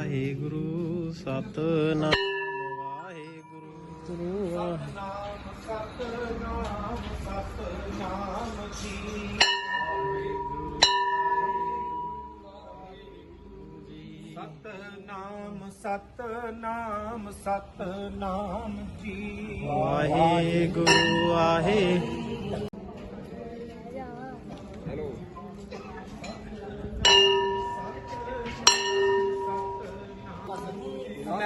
ਵਾਹਿਗੁਰੂ ਸਤਨਾਮ। ਵਾਹਿਗੁਰੂ ਗੁਰੂ ਸਤਨਾਮ ਸਤਨਾਮ ਜੀ ਸਤਨਾਮ ਸਤਨਾਮ ਸਤਨਾਮ ਜੀ। ਵਾਹਿਗੁਰੂ ਵਾਹਿ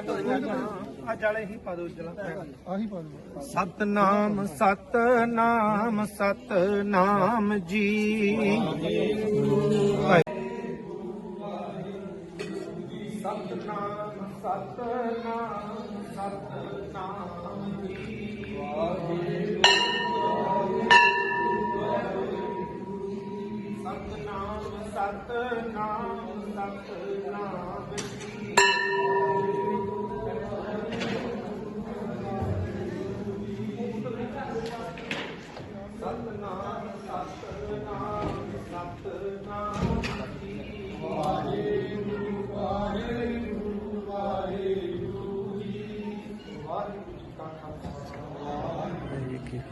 ਅੱਜ ਵਾਲੇ ਹੀ ਪਾ ਦੋ ਜਲਾ ਆਹੀ ਪਾ ਦੂੰਗਾ ਸਤਨਾਮ ਸਤਨਾਮ ਸਤਨਾਮ ਜੀ।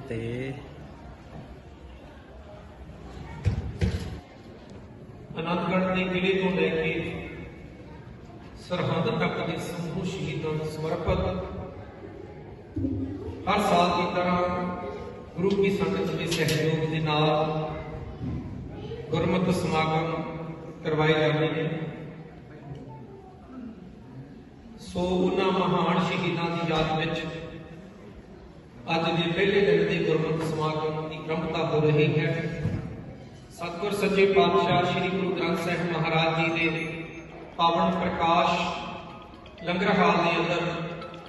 ਜੀ ਅਨੰਦਗੜ੍ਹ ਦੇ ਕਿਲੇ ਤੋਂ ਲੈ ਕੇ ਸਰਹੰਦ ਤੱਕ ਦੇ ਸੰਭੂ ਸ਼ਹੀਦਾਂ ਨੂੰ ਸਮਰਪਿਤ ਹਰ ਸਾਲ ਦੀ ਤਰ੍ਹਾਂ ਗੁਰੂ ਕੀ ਸੰਗਤ ਦੇ ਸਹਿਯੋਗ ਦੇ ਨਾਲ ਗੁਰਮਤਿ ਸਮਾਗਮ ਕਰਵਾਏ ਜਾਂਦੇ ਨੇ। ਸੋ ਉਹਨਾਂ ਮਹਾਨ ਸ਼ਹੀਦਾਂ ਦੀ ਯਾਦ ਵਿੱਚ ਅੱਜ ਦੇ ਪਹਿਲੇ ਦਿਨ ਦੇ ਗੁਰਮਤਿ ਸਮਾਗਮ ਦੀ ਪ੍ਰੰਪਤਾ ਹੋ ਰਹੀ ਹੈ। ਸਤਿਗੁਰ ਸੱਚੇ ਪਾਤਸ਼ਾਹ ਸ੍ਰੀ ਗੁਰੂ ਗ੍ਰੰਥ ਸਾਹਿਬ ਮਹਾਰਾਜ ਜੀ ਦੇ ਪਾਵਨ ਪ੍ਰਕਾਸ਼ ਲੰਗਰ ਹਾਲ ਦੇ ਅੰਦਰ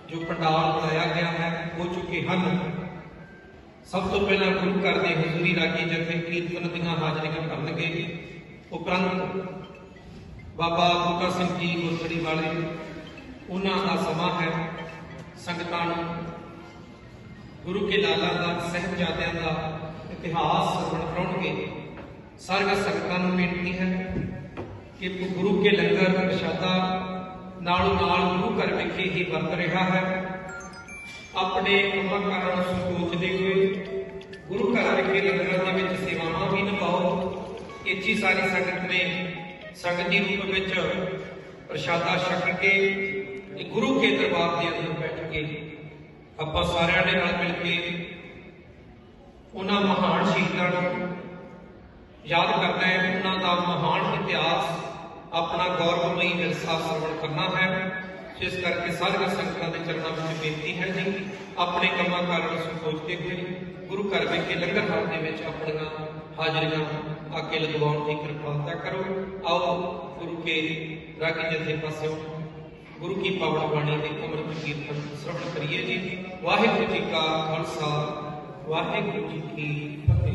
ਜੋ ਪੰਡਾਲ ਬਣਾਇਆ ਗਿਆ ਹੈ, ਹੋ ਚੁੱਕੇ ਹਨ। ਸਭ ਤੋਂ ਪਹਿਲਾਂ ਗੁਰੂ ਘਰ ਦੇ ਹਜ਼ੂਰੀ ਰਾਗੀ ਜਥੇ ਕੀਰਤਨ ਦੀਆਂ ਹਾਜ਼ਰੀਆਂ ਕਰਨਗੇ ਉਪਰੰਤ ਬਾਬਾ ਬੂਟਾ ਸਿੰਘ ਜੀ ਗੁਰਸੜੀ ਵਾਲੇ, ਉਹਨਾਂ ਦਾ ਸਮਾਂ ਹੈ ਸੰਗਤਾਂ ਨੂੰ ਗੁਰੂ ਕੇ ਲਾਲਾ ਦਾ, ਸਹਿਬਜ਼ਾਦਿਆਂ ਦਾ ਇਤਿਹਾਸ ਸਰਵਣ ਕਰਾਉਣਗੇ ਸਾਰੀਆਂ ਸੰਗਤਾਂ ਨੂੰ ਬੇਨਤੀ ਹੈ ਕਿ ਗੁਰੂ ਕੇ ਲੰਗਰ ਪ੍ਰਸ਼ਾਦਾ ਨਾਲੋਂ ਨਾਲ ਗੁਰੂ ਘਰ ਵਿਖੇ ਹੀ ਵਰਤ ਰਿਹਾ ਹੈ। ਆਪਣੇ ਕੰਮਾਂ ਕਾਰਾਂ ਨੂੰ ਸੰਕੋਚਦੇ ਹੋਏ ਗੁਰੂ ਘਰ ਵਿਖੇ ਲੰਗਰਾਂ ਦੇ ਵਿੱਚ ਸੇਵਾਵਾਂ ਵੀ ਨਿਭਾਓ ਇੱਚੀ ਸਾਰੀ ਸੰਗਤ ਨੇ ਸੰਗਤ ਦੀ ਰੂਪ ਵਿੱਚ ਪ੍ਰਸ਼ਾਦਾ ਛਕ ਕੇ ਗੁਰੂ ਕੇ ਦਰਬਾਰ ਦੇ ਅੰਦਰ ਬੈਠ ਕੇ ਆਪਾਂ ਸਾਰਿਆਂ ਨੇ ਨਾਲ ਮਿਲ ਕੇ ਉਹਨਾਂ ਮਹਾਨ ਸ਼ਹੀਦਾਂ ਨੂੰ ਯਾਦ ਕਰਨਾ ਹੈ ਉਹਨਾਂ ਦਾ ਮਹਾਨ ਇਤਿਹਾਸ ਆਪਣਾ ਗੌਰਵਮਈ ਵਿਰਸਾ ਸਰਵਣ ਕਰਨਾ ਹੈ। ਜਿਸ ਕਰਕੇ ਸਾਰੀਆਂ ਸੰਗਤਾਂ ਦੇ ਚਰਨਾਂ ਵਿੱਚ ਬੇਨਤੀ ਹੈ ਜੀ ਆਪਣੇ ਕੰਮਾਂ ਕਾਰਾਂ ਨੂੰ ਸੋਚਦੇ ਹੋਏ ਗੁਰੂ ਘਰ ਵਿਖੇ ਲੰਗਰ ਹਾਲ ਦੇ ਵਿੱਚ ਆਪਣੀਆਂ ਹਾਜ਼ਰੀਆਂ ਆ ਕੇ ਲਗਵਾਉਣ ਦੀ ਕਿਰਪਾਲਤਾ ਕਰੋ। ਆਓ ਗੁਰੂ ਕੇ ਰਾਗੀ ਜਥੇ ਪਾਸਿਓਂ ਗੁਰੂ ਕੀ ਪਾਵਨ ਬਾਣੀ ਦੇ ਅੰਮ੍ਰਿਤ ਕੀਰਤਨ ਸਰਵਣ ਕਰੀਏ ਜੀ। ਵਾਹਿਗੁਰੂ ਜੀ ਕਾ ਖਾਲਸਾ, ਵਾਹਿਗੁਰੂ ਜੀ ਕੀ ਫਤਿਹ।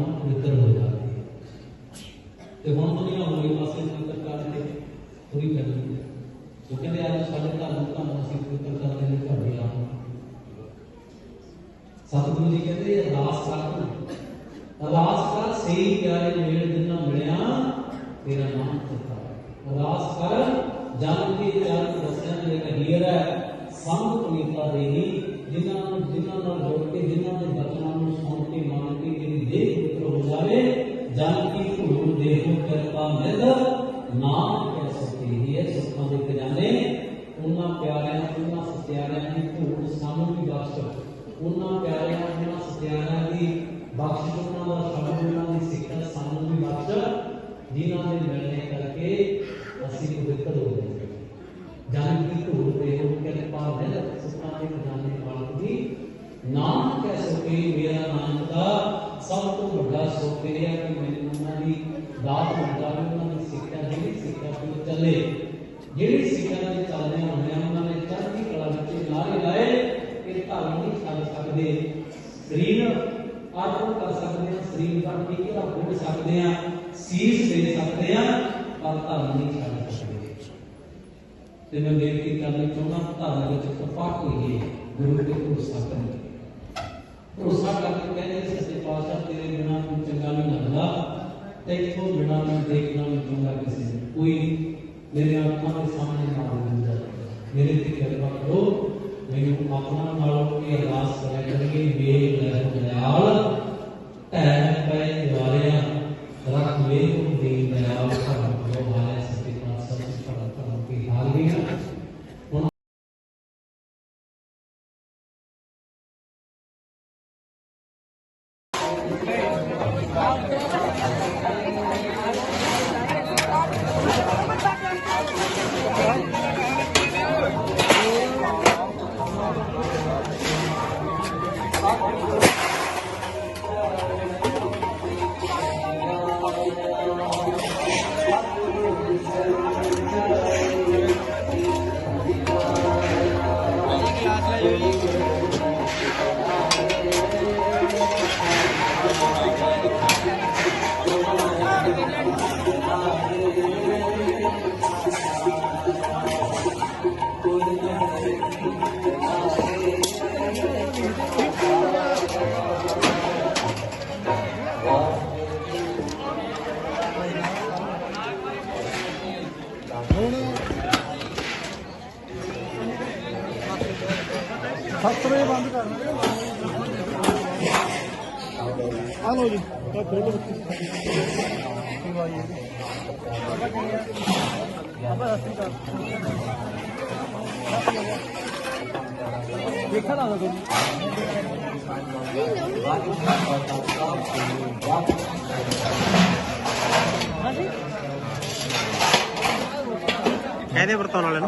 ਤੇਰੀ ਆਤਮਾ ਪਵਿੱਤਰ ਹੋ ਜਾਵੇ ਤੇ ਹੁਣ ਦੁਨੀਆ ਹੋਈ ਪਾਸੇ ਪਵਿੱਤਰ ਕਰਕੇ ਥੋੜੀ ਕਰਨੀ ਹੈ ਉਹ ਕਹਿੰਦੇ ਅੱਜ ਸਾਡੇ ਘਰ ਨੂੰ ਤੁਹਾਨੂੰ ਅਸੀਂ ਪਵਿੱਤਰ ਕਰਦੇ ਨੇ ਤੁਹਾਡੀ ਆਤਮਾ ਸਤਿਗੁਰੂ ਜੀ ਕਹਿੰਦੇ, ਅਰਦਾਸ ਕਰ ਅਰਦਾਸ ਕਰ ਸਹੀ ਪਿਆਰੇ ਮੇਲ ਜਿੰਨਾ ਮਿਲਿਆ, ਤੇਰਾ ਨਾਮ ਕਰਤਾ ਅਰਦਾਸ ਕਰ, ਜਨ ਕੀ ਚਰਨ ਰਸਿਆਂ ਦੇ ਹੀਰ ਹੈ, ਸੰਗ ਪੁਨੀਤਾ ਦੇਹੀ, ਜਿਨ੍ਹਾਂ ਨੂੰ ਜਿਨ੍ਹਾਂ ਨਾਲ ਜੋੜ ਕੇ, ਜਿਨ੍ਹਾਂ ਦੇ ਬਚਨਾਂ ਨੂੰ ਸੁਣ ਕੇ ਮੰਨ ਕੇ ਤੇਰੀ ਦੇਹ ਪਵਿੱਤਰ ਹੋ ਜਾਵੇ ਜਨ ਕੀ ਧੂੜ ਦੇਹੋ ਕਿਰਪਾ ਮਿਲ ਨਾਮ ਕਹਿ ਸਕੇ ਹੈ ਸੁੱਖਾਂ ਦੇ ਖਜ਼ਾਨੇ। ਉਹਨਾਂ ਪਿਆਰਿਆਂ, ਉਹਨਾਂ ਸਤਿਆਰਿਆਂ ਦੀ ਧੂੜ ਸਾਨੂੰ ਵੀ ਬਖਸ਼। ਉਹਨਾਂ ਪਿਆਰਿਆਂ, ਉਹਨਾਂ ਸਤਿਆਰਿਆਂ ਦੀ ਬਖਸ਼ ਉਹਨਾਂ ਦਾ ਸ਼ਬਦ ਉਹਨਾਂ ਦੀ ਸਿੱਖਿਆ ਸਾਨੂੰ ਵੀ ਬਖਸ਼। ਜਿਨ੍ਹਾਂ ਦੇ ਮਿਲਣੇ ਕਰਕੇ ਅਸੀਂ ਪਵਿੱਤਰ ਹੋ ਗਏ। ਜਨ ਕੀ ਧੂੜ ਤੇ ਕਿਰਪਾ ਮਿਲ ਸੁਖਾਂ ਦੇ ਖਜ਼ਾਨੇ ਮਾਲਕ ਦੀ। ਨਾਮ ਕਹਿ ਸਕੇ ਮੇਰਾ ਨਾਮ ਦਾ ਸਭ ਤੋਂ ਵੱਡਾ ਸੁੱਖ ਇਹ ਕਿ ਮੈਨੂੰ ਉਹਨਾਂ ਦੀ ਦਾਤ ਮਿਲਦਾ ਹੈ ਉਹਨਾਂ ਦੀ ਸਿੱਖਿਆ, ਜਿਹੜੀ ਸਿੱਖਿਆ ਤੋਂ ਚੱਲੇ, ਜਿਹੜੀ ਸਿੱਖਿਆ ਦੇ ਚੱਲਦੇ ਹੁੰਦੇ ਆ, ਉਹਨਾਂ ਨੇ ਚੜ੍ਹਦੀ ਕਲਾ ਵਿੱਚ ਲਾਰੇ ਲਾਏ, ਇਹ ਧਰਮ ਨਹੀਂ ਛੱਡ ਸਕਦੇ। ਸਰੀਰ ਆਤਮ ਕਰ ਸਕਦੇ ਆ, ਸਰੀਰ ਦਾ ਟੀਕਾ ਹੋ ਸਕਦੇ ਆ, ਸੀਸ ਦੇ ਸਕਦੇ ਆ, ਪਰ ਧਰਮ ਨਹੀਂ ਛੱਡ ਸਕਦੇ। ਤੇ ਮੈਂ ਬੇਨਤੀ ਕਰਨੀ ਚਾਹੁੰਦਾ ਧਰਮ ਵਿੱਚ ਕਪਾਟ ਹੋਈਏ ਗੁਰੂ ਦੇ ਭਰੋਸਾ ਕਰੀਏ ਭਰੋਸਾ ਕਰਕੇ ਕਹਿੰਦੇ ਸੱਚੇ ਪਾਤਸ਼ਾਹ ਤੇਰੇ ਬਿਨਾ ਕੋਈ ਚੰਗਾ ਨਹੀਂ ਲੱਗਦਾ ਤੇ ਇਥੋਂ ਬਿਨਾ ਮੈਂ ਦੇਖਣਾ ਨਹੀਂ ਚਾਹੁੰਦਾ ਕਿਸੇ ਨੂੰ ਕੋਈ ਮੇਰੇ ਅੱਖਾਂ ਦੇ ਸਾਹਮਣੇ ਨਾ ਆਉਂਦਾ ਮੇਰੇ ਤੇ ਕਿਰਪਾ ਕਰੋ ਮੈਨੂੰ ਆਪਣਾ ਨਾਲੋਂ ਇਹ ਅਰਦਾਸ ਕਰਿਆ ਕਰੀਏ ਵੇਖ ਲੈ ਦਇਆਲ ਟੈਨ ਪੈ ਆ ਲੋ ਜੀ ਆ ਫੋਟੋ ਦੇਖਾ ਨਾ ਜੀ ਕਹਿੰਦੇ ਵਰਤੋਂ ਵਾਲੇ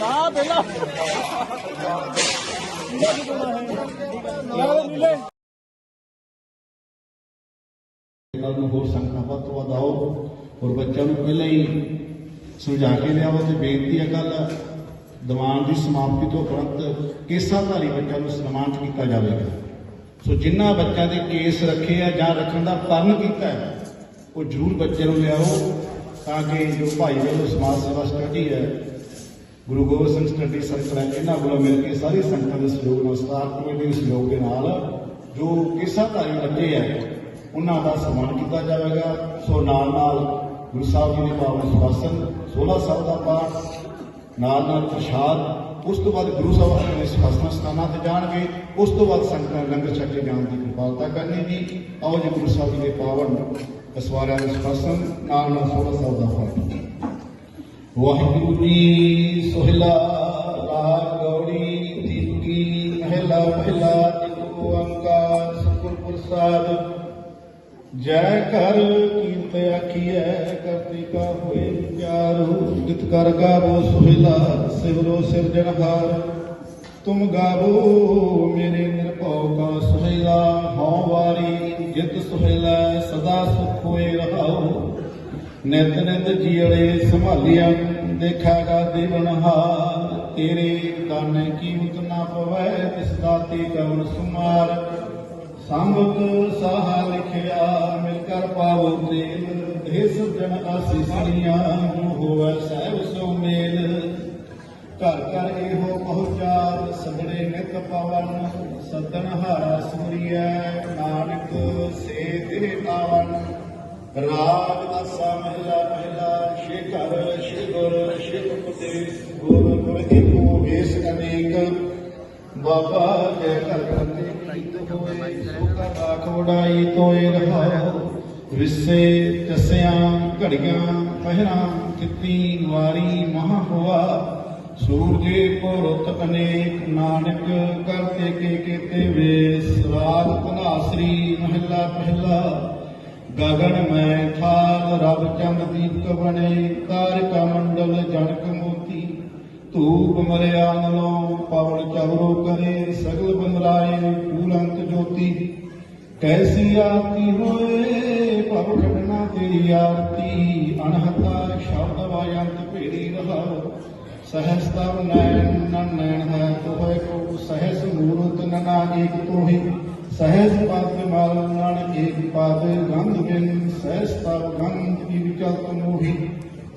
ਨੂੰ ਪਹਿਲਾਂ ਕੱਲ ਨੂੰ ਹੋਰ ਸੰਗਤਾਂ ਵੱਧ ਤੋਂ ਵੱਧ ਆਓ ਔਰ ਬੱਚਿਆਂ ਨੂੰ ਪਹਿਲਾਂ ਹੀ ਸਮਝਾ ਕੇ ਲਿਆਓ ਤੇ ਬੇਨਤੀ ਹੈ ਕੱਲ ਦੀਵਾਨ ਦੀ ਸਮਾਪਤੀ ਤੋਂ ਉਪਰੰਤ ਕੇਸਾਧਾਰੀ ਬੱਚਿਆਂ ਨੂੰ ਸਨਮਾਨਿਤ ਕੀਤਾ ਜਾਵੇਗਾ। ਸੋ ਜਿਨ੍ਹਾਂ ਬੱਚਿਆਂ ਦੇ ਕੇਸ ਰੱਖੇ ਆ ਜਾਂ ਰੱਖਣ ਦਾ ਪਰਨ ਕੀਤਾ ਹੈ, ਉਹ ਜ਼ਰੂਰ ਬੱਚੇ ਨੂੰ ਲਿਆਓ ਤਾਂ ਕਿ ਜੋ ਭਾਈ ਵੱਲੋਂ ਸਮਾਜ ਸੇਵਾ ਸਟੱਡੀ ਹੈ ਗੁਰੂ ਗੋਬਿੰਦ ਸਿੰਘ ਸਟੱਡੀ ਸਰਕਲ ਹੈ ਇਹਨਾਂ ਵੱਲੋਂ ਮਿਲ ਕੇ ਸਾਰੀ ਸੰਗਤਾਂ ਦੇ ਸਹਿਯੋਗ ਨਾਲ ਸਟਾਰ ਕਮੇਟੀ ਦੇ ਸਹਿਯੋਗ ਦੇ ਨਾਲ ਜੋ ਕੇਸਾਧਾਰੀ ਲੱਗੇ ਹੈ, ਉਹਨਾਂ ਦਾ ਸਨਮਾਨ ਕੀਤਾ ਜਾਵੇਗਾ। ਸੋ ਨਾਲ ਨਾਲ ਗੁਰੂ ਸਾਹਿਬ ਜੀ ਦੇ ਪਾਵਨ ਸੁਖਾਸਨ 16 ਸਾਹਿਬ ਦਾ ਪਾਠ, ਨਾਲ ਨਾਲ ਪ੍ਰਸ਼ਾਦ, ਉਸ ਤੋਂ ਬਾਅਦ ਗੁਰੂ ਸਾਹਿਬ ਆਪਣੇ ਸੁਖਾਸਨ ਸਥਾਨਾਂ ਤੇ ਜਾਣਗੇ। ਉਸ ਤੋਂ ਬਾਅਦ ਸੰਗਤਾਂ ਨੇ ਲੰਗਰ ਛਕ ਕੇ ਜਾਣ ਦੀ ਕਿਰਪਾਲਤਾ ਕਰਨੀ ਜੀ। ਆਓ ਜੀ ਗੁਰੂ ਸਾਹਿਬ ਜੀ ਦੇ ਪਾਵਨ ਅਸਵਾਰਿਆਂ ਦੇ ਸੁਖਾਸਨ ਨਾਲ ਨਾਲ 16 ਸਾਹਿਬ ਦਾ ਪਾਠ। ਵਾਹਿਗੁਰੂ ਜੀ ਸੋਹਿਲਾ, ਰਾਗ ਗੌੜੀ ਤੀਕੀ ਮਹਿਲਾ ਪਹਿਲਾ ਇੱਕ ਓੰਕਾਰ ਸਤਿਗੁਰ ਪ੍ਰਸਾਦ। ਜੈ ਕਰ ਕੀਰਤ ਆਖੀਐ, ਕਰਤੀ ਕਾ ਹੋਏ ਪਿਆਰੂ। ਜਿਤ ਕਰ ਗਾਵੋ ਸੋਹਿਲਾ, ਸਿਵਰੋ ਸਿਰਜਣਹਾਰ ਤੁਮ ਗਾਵੋ ਮੇਰੇ ਨਿਰਭਉ ਕਾ ਸੋਹਿਲਾ, ਹਉ ਵਾਰੀ ਜਿਤ ਸੋਹਿਲਾ, ਸਦਾ ਸੁਖ ਹੋਏ ਰਹਾਉ। ਨਿਤ ਨਿਤ ਜੀੜੇ ਸੰਭਾਲਿਆ ਦੇਖਾਗਾ ਦੇਵਨਹਾਰ ਤੇਰੇ ਦਾਨੇ ਕੀਮਤ ਨਾ ਪਵੈ, ਤਿਸ ਦਾਤੇ ਕਵਨ ਸੁਮਾਰ। ਸੰਬਤ ਸਾਹਾ ਲਿਖਿਆ, ਮਿਲ ਕਰ ਪਾਵੋ ਤੇਲ। ਇਹ ਸਜਣ ਆਸੀਸਾਂ ਹੋਵੇ ਸਹਿਬ ਸੋ ਮੇਲ। ਘਰ ਘਰ ਇਹੋ ਪਹੁੰਚਾ ਸਗੜੇ ਨਿਤ ਪਵਨ। ਸਦਨ ਹਾਰਾ ਸੁਰੀਐ ਨਾਨਕ ਸੇ ਤੇ ਆਵਨ ਰਾਗ ਦਸਾ ਮਹਿਲਾ ਮਹਿਲਾ ਸ਼ੇਖਰ ਸ਼ਿਗੁਰ ਸ਼ਿਵ ਤੇ ਗੁਰ ਗੁਰ ਏਕੋ ਵੇਸ ਅਨੇਕ। ਬਾਬਾ ਜੈ ਕਰ ਕਰਤੇ ਕੀਤ ਹੋਏ ਸੋ ਕਾ ਵਡਾਈ ਤੋਏ ਰਹਾਓ। ਵਿਸੇ ਤਸਿਆਂ ਘੜੀਆਂ, ਪਹਿਰਾਂ ਕਿਤੀ ਵਾਰੀ ਮਹਾ ਹੋਆ। ਸੂਰਜੇ ਪੁਰਤ ਅਨੇਕ, ਨਾਨਕ ਕਰਤੇ ਕੇ ਕੀਤੇ ਵੇਸ ਰਾਗ ਧਨਾਸਰੀ ਮਹਿਲਾ ਪਹਿਲਾ। ਗਗਨ ਮੈਂ ਥਾਲ ਰਬ ਚੰਦ ਦੀਪਕ ਬਣੇ ਤਾਰਿਕਾ ਮੰਡਲ ਜਨਕ ਮੋਤੀ। ਧੂਪ ਮਰਿਆ ਨਲੋਂ ਪਵਨ ਚਵਰੋ ਕਰੇ, ਸਗਲ ਬੰਦਰਾਏ ਪੂਰੰਤ ਜੋਤੀ। ਕੈਸੀ ਆਰਤੀ ਹੋਏ, ਭਵ ਖੰਡਨਾ ਤੇਰੀ ਆਰਤੀ। ਅਣਹਤਾ ਸ਼ਬਦ ਵਾਯੰਤ ਭੇਰੀ ਰਹਾ ਸਹਸ ਤਵ ਨੈਣ ਨੈਣ ਹੈ ਤੋਏ ਕੋ ਸਹਸ ਮੂਰਤ ਨਨਾ ਏਕ ਤੋਹੀ। ਸਹਸ ਪਦ ਮਲ ਨਨ ਏਕ ਪਦ ਗੰਧ ਬਿਨ ਸਹਸ ਤਵ ਗੰਧ ਕੀ ਵਿਚਲਤ ਮੋਹੀ।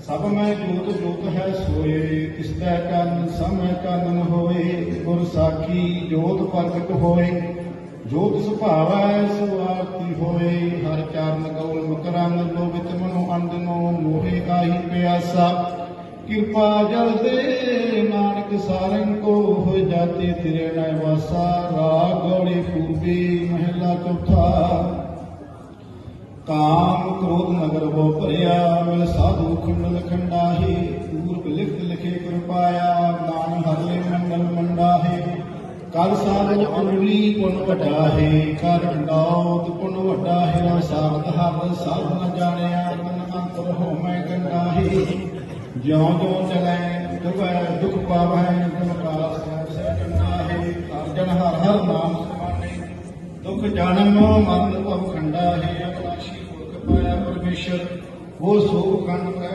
ਸਭ ਮੈਂ ਜੋਤ ਜੋਤ ਹੈ ਸੋਏ ਕਿਸਦਾ ਕੰਨ, ਸਮੈ ਕੰਨ ਹੋਏ, ਗੁਰ ਸਾਖੀ ਜੋਤ ਪ੍ਰਗਟ ਹੋਏ। ਜੋਤ ਸੁਭਾਵੈ, ਸੋ ਆਰਤੀ ਹੋਏ, ਹਰ ਚਰਨ ਗਉਲ ਮਕਰੰਗ ਲੋਭਿਤ ਮਨੋ ਅੰਦਨੋ ਮੋਹਿ ਆਹੀ ਪਿਆਸਾ। ਕਿਰਪਾ ਜਲ ਦੇ ਨਾਨਕ ਸਾਰੰਗ ਕੋ ਹੋ ਜਾਤੇ ਤੇਰੇ ਨੈ ਵਾਸਾ, ਰਾਗ ਗੌੜੀ ਪੂਰਬੀ ਮਹਿਲਾ ਚੌਥਾ। ਕਾਮ ਕ੍ਰੋਧ ਨਗਰ ਹੋ ਭਰਿਆ, ਮਿਲ ਸਾਧੂ ਖੰਡਲ ਖੰਡਾਹੇ, ਪੂਰਬ ਲਿਖਤ ਲਿਖੇ ਕਿਰਪਾਇਆ ਨਾਮ ਹਰਲੇ ਮੰਡਲ ਮੰਡਾਹੇ। ਕਰ ਸਾਧਨ ਅਨੁਲੀ ਪੁਨ ਵੱਡਾ ਹੈ ਕਰ ਡਾਉਤ ਪੁਨ ਵੱਡਾ ਹੈ ਰਾ ਹਰ ਸਭ ਨ ਜਾਣਿਆ ਤਨ ਅੰਤਰ ਹੋ ਮੈਂ ਗੰਡਾ ਹੈ ਜਿਉਂ ਜਿਉ ਚਲੈ ਦੁਬੈ ਦੁਖ ਪਾਵੈ ਜਨ ਕਾ ਸਹਿ ਹੈ ਅਰਜਨ ਹਰ ਹਰ ਨਾਮ ਸਮਾਨੇ। ਦੁਖ ਜਨਮ ਮਰਨ ਭਵ ਖੰਡਾ ਹੈ ਅਬਨਾਸ਼ੀ ਪੁਰਖ ਪਾਇਆ ਪਰਮੇਸ਼ਰ। ਉਹ ਸੋ ਕੰਨ ਪ੍ਰੈ